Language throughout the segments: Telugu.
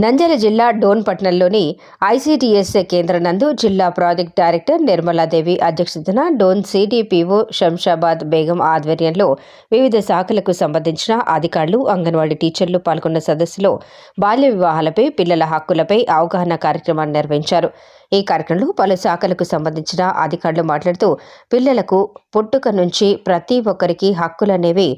నంద్యాల జిల్లా డోన్పట్నంలోని ఐసీటీఎస్ కేంద్రం నందు జిల్లా ప్రాజెక్ట్ డైరెక్టర్ నిర్మలాదేవి అధ్యక్షతన డోన్ సిడిపిఓ శంషాబాద్ బేగం ఆధ్వర్యంలో వివిధ శాఖలకు సంబంధించిన అధికారులు అంగన్వాడీ టీచర్లు పాల్గొన్న సదస్సులో బాల్య వివాహాలపై పిల్లల హక్కులపై అవగాహన కార్యక్రమాన్ని నిర్వహించారు. ఈ కార్యక్రమంలో పలు శాఖలకు సంబంధించిన అధికారులు మాట్లాడుతూ పిల్లలకు పుట్టుక నుంచి ప్రతి ఒక్కరికి హక్కులనేవి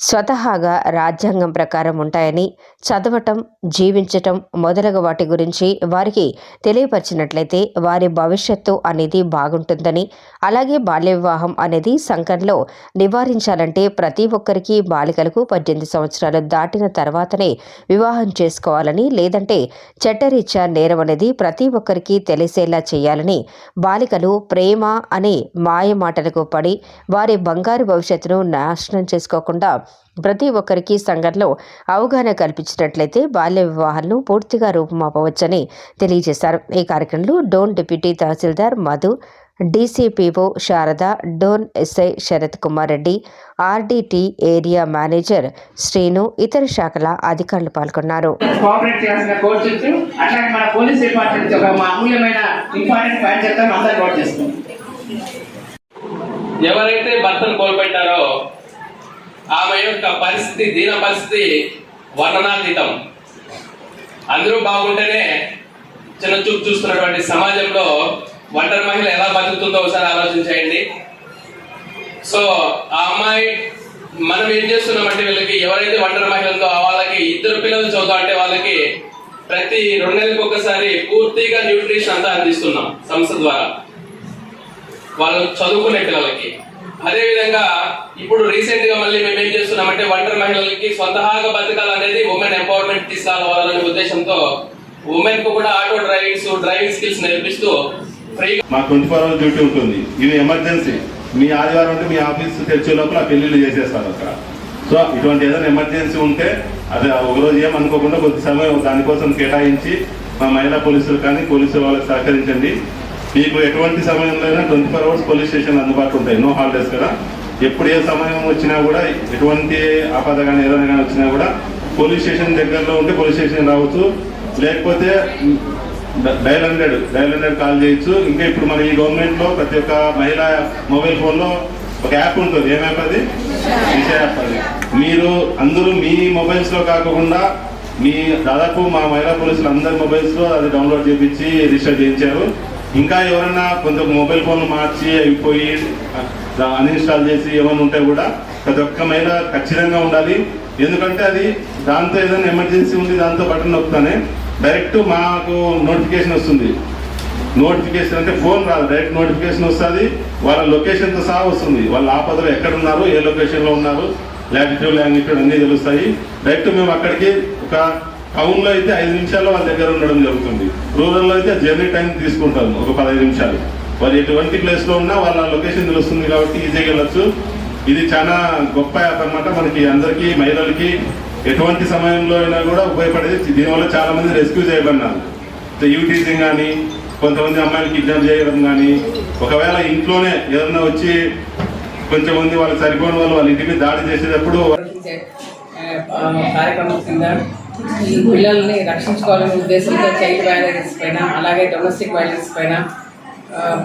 స్వతహాగా రాజ్యాంగం ప్రకారం ఉంటాయని చదవటం జీవించటం మొదలగు వాటి గురించి వారికి తెలియపరిచినట్లయితే వారి భవిష్యత్తు అనేది బాగుంటుందని అలాగే బాల్య వివాహం అనేది సంఘంలో నివారించాలంటే ప్రతి ఒక్కరికి బాలికలకు పద్దెనిమిది సంవత్సరాలు దాటిన తర్వాతనే వివాహం చేసుకోవాలని లేదంటే చట్టరీత్యా నేరం అనేది ప్రతి ఒక్కరికి తెలిసేలా చేయాలని బాలికలు ప్రేమ అనే మాయ మాటలకు పడి వారి బంగారు భవిష్యత్తును నాశనం చేసుకోకుండా ప్రతి ఒక్కరికి సంఘంలో అవగాహన కల్పించినట్లయితే బాల్య వివాహాలను పూర్తిగా రూపుమాపవచ్చని తెలియజేశారు. ఈ కార్యక్రమంలో Dhone deputy tahsildar Madhu DCPO Sharada Dhone SI Sarath Kumar Reddy RDT area manager Srinu ఇతర శాఖల అధికారులు పాల్గొన్నారు. ఎవరైతే భర్తను కోల్పోయింటారో ఆమె యొక్క పరిస్థితి దీన పరిస్థితి వర్ణనాతీతం. అందరూ బాగుంటేనే చిన్న చూపు చూస్తున్నటువంటి సమాజంలో ఒంటరి మహిళ ఎలా బతుకుతుందో ఒకసారి ఆలోచించేయండి. సో ఆ అమ్మాయి మనం ఏం చేస్తున్నామంటే వీళ్ళకి ఎవరైతే ఒంటరి మహిళ ఉందో వాళ్ళకి ఇద్దరు పిల్లలు చదువుతా అంటే వాళ్ళకి ప్రతి రెండు నెలలకు ఒకసారి పూర్తిగా న్యూట్రిషన్ అంతా అందిస్తున్నాం సంస్థ ద్వారా. వాళ్ళు చదువుకునే పిల్లలకి. అదే విధంగా ఇప్పుడు రీసెంట్గా మళ్ళీ మేము ఏం చేస్తున్నామంటే ఒంటరి మహిళలకి స్వతహాగా బతకాలనేది ఉమెన్ ఎంపవర్మెంట్ తీసుకురావాలనే ఉద్దేశంతో ఉమెన్కు కూడా ఆటో డ్రైవింగ్స్ డ్రైవింగ్ స్కిల్స్ నేర్పిస్తూ ఫ్రీ మా ట్వంటీ ఫోర్ అవర్స్ డ్యూటీ ఉంటుంది. ఇది ఎమర్జెన్సీ మీ ఆదివారం అంటే మీ ఆఫీస్ తెరిచే లోపల పెళ్ళిళ్ళు చేసేస్తారు అక్కడ. సో ఇటువంటి ఏదైనా ఎమర్జెన్సీ ఉంటే అది ఒక రోజు ఏమనుకోకుండా కొద్ది సమయం దానికోసం కేటాయించి మా మహిళా పోలీసులు కానీ పోలీసు వాళ్ళకి సహకరించండి. మీకు ఎటువంటి సమయంలో అయినా twenty four hours police station అందుబాటులో ఉంటాయి. నో హాలిడేస్ కదా. ఎప్పుడు ఏ సమయం వచ్చినా కూడా ఎటువంటి ఆపద కానీ ఏదైనా కానీ వచ్చినా కూడా పోలీస్ స్టేషన్ దగ్గరలో ఉంటే పోలీస్ స్టేషన్ రావచ్చు. లేకపోతే dial hundred dial hundred call చేయొచ్చు. ఇంకా ఇప్పుడు మన ఈ గవర్నమెంట్లో ప్రతి ఒక్క మహిళ మొబైల్ ఫోన్లో ఒక యాప్ ఉంటుంది. ఏం యాప్ అది? విషయ యాప్ అది. మీరు అందరూ మీ మొబైల్స్లో కాకుండా మీ దాదాపు మా మహిళా పోలీసులు అందరి మొబైల్స్లో అది డౌన్లోడ్ చేపించి రిజిస్టర్ చేయించారు. ఇంకా ఎవరైనా కొంత మొబైల్ ఫోన్లు మార్చి అయిపోయి అన్ఇన్స్టాల్ చేసి ఏమైనా ఉంటే కూడా ప్రతి ఒక్క మహిళ ఖచ్చితంగా ఉండాలి. ఎందుకంటే అది దాంతో ఏదైనా ఎమర్జెన్సీ ఉంది దాంతో బటన్ నొక్కుతానే డైరెక్ట్ మాకు నోటిఫికేషన్ వస్తుంది. నోటిఫికేషన్ అంటే ఫోన్ రాదు డైరెక్ట్ నోటిఫికేషన్ వస్తుంది. వాళ్ళ లొకేషన్తో సహా వస్తుంది. వాళ్ళ ఆపదలో ఎక్కడ ఉన్నారు ఏ లొకేషన్లో ఉన్నారు లాటిట్యూడ్ లాంగిట్యూడ్ అన్నీ తెలుస్తాయి. డైరెక్ట్ మేము అక్కడికి ఒక టౌన్లో అయితే ఐదు నిమిషాల్లో వాళ్ళ దగ్గర ఉండడం జరుగుతుంది. రూరల్లో అయితే జర్నీ టైం తీసుకుంటాం ఒక పదహైదు నిమిషాలు. వాళ్ళు ఎటువంటి ప్లేస్లో ఉన్నా వాళ్ళ లొకేషన్ తెలుస్తుంది కాబట్టి ఈజీగా వెళ్ళొచ్చు. ఇది చాలా గొప్ప యాప్ అన్నమాట. మనకి అందరికీ మహిళలకి ఎటువంటి సమయంలో అయినా కూడా ఉపయోగపడేది. దీనివల్ల చాలా మంది రెస్క్యూ చేయబడినారు యూటీజింగ్ కానీ కొంతమంది అమ్మాయిలు కిడ్నాప్ చేయడం కానీ ఒకవేళ ఇంట్లోనే ఏదన్నా వచ్చి కొంచెం మంది వాళ్ళకి సరిపోయిన వాళ్ళు వాళ్ళ ఇంటి మీద దాడి చేసేటప్పుడు కార్యక్రమం కింద ఈ పిల్లల్ని రక్షించుకోవాలనే ఉద్దేశంతో చైల్డ్ వైలెన్స్ పైన అలాగే డొమెస్టిక్ వైలెన్స్ పైన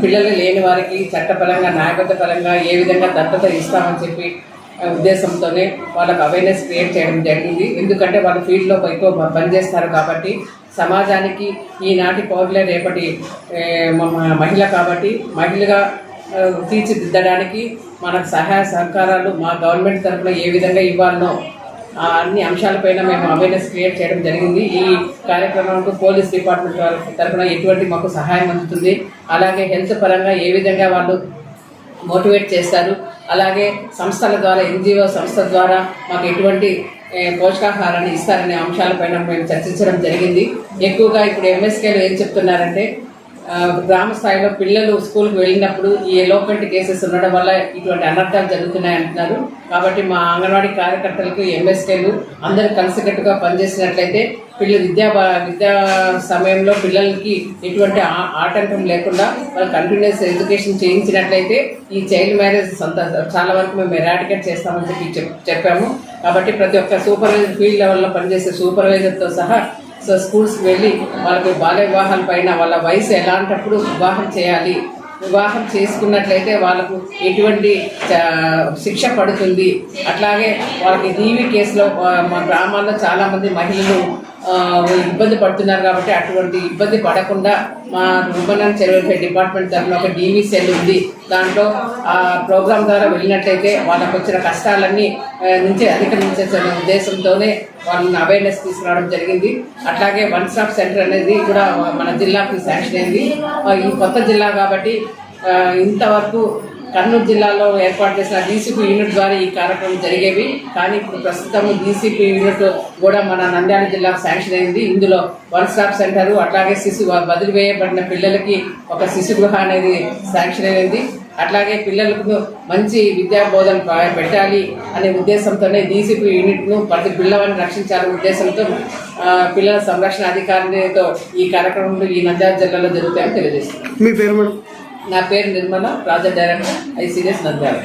పిల్లలు లేని వారికి చట్టపరంగా న్యాయబద్ధ పరంగా ఏ విధంగా దత్తత ఇస్తామని చెప్పి ఉద్దేశంతోనే వాళ్ళకు అవేర్నెస్ క్రియేట్ చేయడం జరిగింది. ఎందుకంటే వాళ్ళు ఫీల్డ్లో ఎక్కువ పనిచేస్తారు కాబట్టి సమాజానికి ఈనాటి పౌరులే రేపటి మహిళ కాబట్టి మహిళగా తీర్చిదిద్దడానికి మనకు సహాయ సహకారాలు మా గవర్నమెంట్ తరఫున ఏ విధంగా ఇవ్వాలనో అన్ని అంశాలపైన మేము అవేర్నెస్ క్రియేట్ చేయడం జరిగింది. ఈ కార్యక్రమంకు పోలీస్ డిపార్ట్మెంట్ వాళ్ళ తరఫున ఎటువంటి మాకు సహాయం అందుతుంది. అలాగే హెల్త్ పరంగా ఏ విధంగా వాళ్ళు మోటివేట్ చేస్తారు. అలాగే సంస్థల ద్వారా ఎన్జిఓ సంస్థ ద్వారా మాకు ఎటువంటి పోషకాహారాన్ని ఇస్తారనే అంశాలపైన మేము చర్చించడం జరిగింది. ఎక్కువగా ఇప్పుడు ఎంఎస్కేలో ఏం చెప్తున్నారంటే గ్రామ స్థాయిలో పిల్లలు స్కూల్కి వెళ్ళినప్పుడు ఈ ఎలోపెంట్ కేసెస్ ఉండడం వల్ల ఇటువంటి అనర్థాలు జరుగుతున్నాయి అంటున్నారు. కాబట్టి మా అంగన్వాడీ కార్యకర్తలకు ఎంఎస్కేలు అందరూ కలిసికట్టుగా పనిచేసినట్లయితే పిల్లలు విద్యా విద్యా సమయంలో పిల్లలకి ఎటువంటి ఆ- ఆటంకం లేకుండా వాళ్ళు కంటిన్యూస్ ఎడ్యుకేషన్ చేయించినట్లయితే ఈ చైల్డ్ మ్యారేజ్ సొంత చాలా వరకు మేము ఎరాడికేట్ చేస్తామని చెప్పి చెప్- చెప్పాము. కాబట్టి ప్రతి ఒక్క సూపర్వైజర్ ఫీల్డ్ లెవెల్లో పనిచేసే సూపర్వైజర్తో సహా సో స్కూల్స్కి వెళ్ళి వాళ్ళకి బాల్య వివాహాల పైన వాళ్ళ వయసు ఎలాంటప్పుడు వివాహం చేయాలి. వివాహం చేసుకున్నట్లయితే వాళ్ళకు ఎటువంటి చ- శిక్ష పడుతుంది. అట్లాగే వాళ్ళకి డీవీ కేసులో మా గ్రామాల్లో చాలామంది మహిళలు ఇబ్బంది పడుతున్నారు కాబట్టి అటువంటి ఇబ్బంది పడకుండా మా ఉమెన్ అండ్ డిపార్ట్మెంట్ తరఫున ఒక డీవీ సెల్ ఉంది. దాంట్లో ఆ ప్రోగ్రాం ద్వారా వెళ్ళినట్లయితే వాళ్ళకు వచ్చిన కష్టాలన్నీ నుంచి అధిగమించే ఉద్దేశంతోనే వాళ్ళని అవేర్నెస్ తీసుకురావడం జరిగింది. అట్లాగే వన్ స్టాప్ సెంటర్ అనేది కూడా మన జిల్లాకి శాంక్షన్ అయింది. ఈ కొత్త జిల్లా కాబట్టి ఇంతవరకు కర్నూలు జిల్లాలో ఏర్పాటు చేసిన డీసీపీ యూనిట్ ద్వారా ఈ కార్యక్రమం జరిగేవి. కానీ ఇప్పుడు ప్రస్తుతం డీసీపీ యూనిట్ కూడా మన నంద్యాల జిల్లాకు శాంక్షన్ అయింది. ఇందులో వన్ స్టాప్ సెంటర్ అట్లాగే శిశు బదిలీ వేయబడిన పిల్లలకి ఒక శిశు గృహ అనేది శాంక్షన్ అయింది. అట్లాగే పిల్లలకు మంచి విద్యా బోధన పెట్టాలి అనే ఉద్దేశంతోనే డీసీపీ యూనిట్ను ప్రతి పిల్లవాడిని రక్షించాలనే ఉద్దేశంతో పిల్లల సంరక్షణ అధికారితో ఈ కార్యక్రమంలో ఈ నంద్యాల జిల్లాలో జరుగుతాయని తెలియజేస్తున్నాను మీ పేరు మేడం? నా పేరు Nirmala project director ICS Nandyala.